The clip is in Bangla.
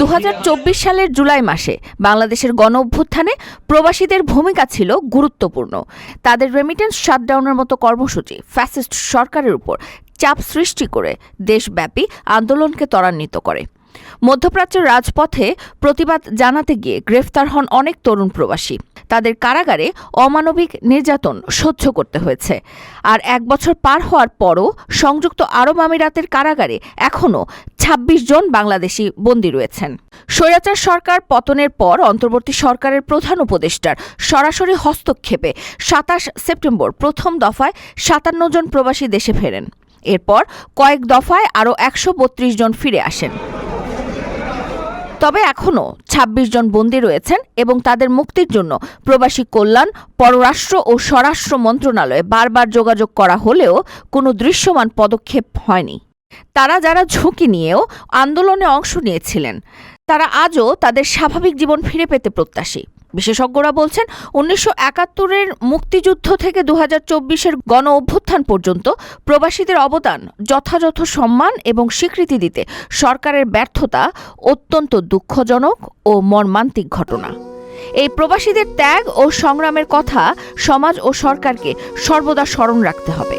দু হাজার চব্বিশ সালের জুলাই মাসে বাংলাদেশের গণ অভ্যুত্থানে প্রবাসীদের ভূমিকা ছিল গুরুত্বপূর্ণ। তাদের রেমিটেন্স শাটডাউনের মতো কর্মসূচি ফ্যাসিস্ট সরকারের উপর চাপ সৃষ্টি করে দেশব্যাপী আন্দোলনকে ত্বরান্বিত করে। মধ্যপ্রাচ্যের রাজপথে প্রতিবাদ জানাতে গিয়ে গ্রেফতার হন অনেক তরুণ প্রবাসী। তাদের কারাগারে অমানবিক নির্যাতন সহ্য করতে হয়েছে। আর এক বছর পার হওয়ার পরও সংযুক্ত আরব আমিরাতের কারাগারে এখনও ২৬ জন বাংলাদেশি বন্দী রয়েছেন। স্বৈরাচার সরকার পতনের পর অন্তর্বর্তী সরকারের প্রধান উপদেষ্টার সরাসরি হস্তক্ষেপে সাতাশ সেপ্টেম্বর প্রথম দফায় সাতান্ন জন প্রবাসী দেশে ফেরেন। এরপর কয়েক দফায় আরও একশো বত্রিশ জন ফিরে আসেন। তবে এখনও ২৬ জন বন্দী রয়েছেন এবং তাদের মুক্তির জন্য প্রবাসী কল্যাণ, পররাষ্ট্র ও স্বরাষ্ট্র মন্ত্রণালয়ে বারবার যোগাযোগ করা হলেও কোনো দৃশ্যমান পদক্ষেপ হয়নি। তারা যারা ঝুঁকি নিয়েও আন্দোলনে অংশ নিয়েছিলেন, তারা আজও তাদের স্বাভাবিক জীবন ফিরে পেতে প্রত্যাশী। বিশেষজ্ঞরা বলছেন, উনিশশো একাত্তরের মুক্তিযুদ্ধ থেকে দু হাজার চব্বিশের গণ অভ্যুত্থান পর্যন্ত প্রবাসীদের অবদান, যথাযথ সম্মান এবং স্বীকৃতি দিতে সরকারের ব্যর্থতা অত্যন্ত দুঃখজনক ও মর্মান্তিক ঘটনা। এই প্রবাসীদের ত্যাগ ও সংগ্রামের কথা সমাজ ও সরকারকে সর্বদা স্মরণ রাখতে হবে।